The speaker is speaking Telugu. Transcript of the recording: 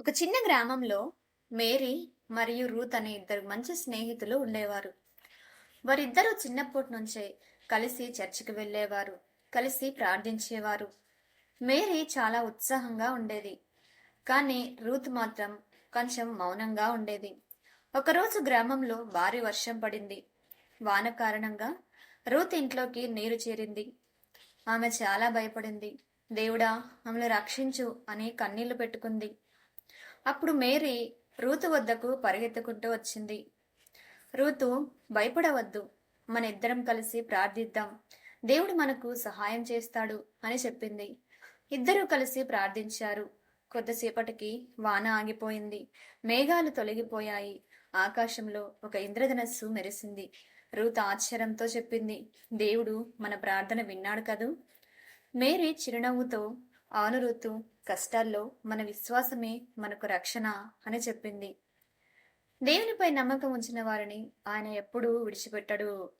ఒక చిన్న గ్రామంలో మేరీ మరియు రూత్ అనే ఇద్దరు మంచి స్నేహితులు ఉండేవారు. వారిద్దరూ చిన్నప్పటి నుంచే కలిసి చర్చికి వెళ్ళేవారు కలిసి ప్రార్థించేవారు. మేరీ చాలా ఉత్సాహంగా ఉండేది కానీ రూత్ మాత్రం కొంచెం మౌనంగా ఉండేది. ఒకరోజు గ్రామంలో భారీ వర్షం పడింది. వాన కారణంగా రూత్ ఇంట్లోకి నీరు చేరింది. ఆమె చాలా భయపడింది. దేవుడా ఆమెను రక్షించు అని కన్నీళ్ళు పెట్టుకుంది. అప్పుడు మేరీ రూతు వద్దకు పరిగెత్తుకుంటూ వచ్చింది. రూతు భయపడవద్దు. మన ఇద్దరం కలిసి ప్రార్థిద్దాం. దేవుడు మనకు సహాయం చేస్తాడు అని చెప్పింది. ఇద్దరూ కలిసి ప్రార్థించారు. కొద్దిసేపటికి వాన ఆగిపోయింది. మేఘాలు తొలగిపోయాయి. ఆకాశంలో ఒక ఇంద్రధనస్సు మెరిసింది. రూత్ ఆశ్చర్యంతో చెప్పింది దేవుడు మన ప్రార్థన విన్నాడు కదూ? మేరీ చిరునవ్వుతో అవును కష్టాల్లో మన విశ్వాసమే మనకు రక్షణ అని చెప్పింది. దేవునిపై నమ్మకం ఉంచిన వారిని ఆయన ఎప్పుడూ విడిచిపెట్టడు.